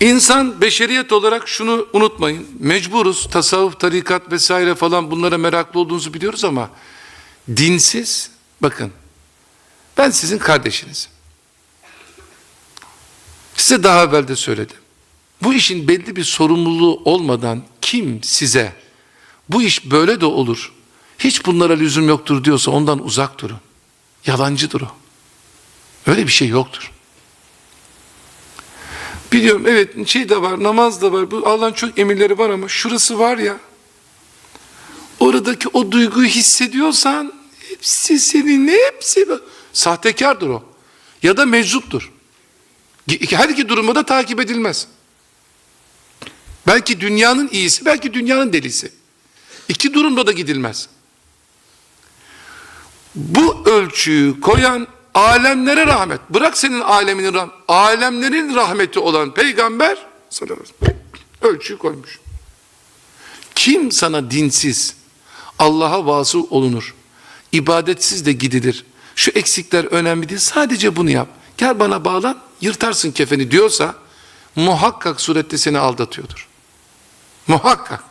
İnsan beşeriyet olarak şunu unutmayın. Mecburuz tasavvuf, tarikat vesaire falan bunlara meraklı olduğunuzu biliyoruz ama dinsiz bakın ben sizin kardeşinizim. Size daha evvel de söyledim. Bu işin belli bir sorumluluğu olmadan kim size bu iş böyle de olur, hiç bunlara lüzum yoktur diyorsa ondan uzak durun. Yalancıdır o. Öyle bir şey yoktur. Biliyorum evet şey de var, namaz da var. Bu Allah'ın çok emirleri var ama şurası var ya. Oradaki o duyguyu hissediyorsan hepsi senin hepsi sahtekardır o. Ya da meczuptur. Her iki durumda da takip edilmez. Belki dünyanın iyisi, belki dünyanın delisi. İki durumda da gidilmez. Bu ölçüyü koyan alemlere rahmet. Bırak senin aleminin rahmet. Alemlerin rahmeti olan peygamber sallallahu aleyhi ve sellem ölçüyü koymuş. Kim sana dinsiz, Allah'a vasıl olunur, ibadetsiz de gidilir. Şu eksikler önemli değil, sadece bunu yap. Gel bana bağlan, yırtarsın kefeni diyorsa, muhakkak surette seni aldatıyordur. Muhakkak.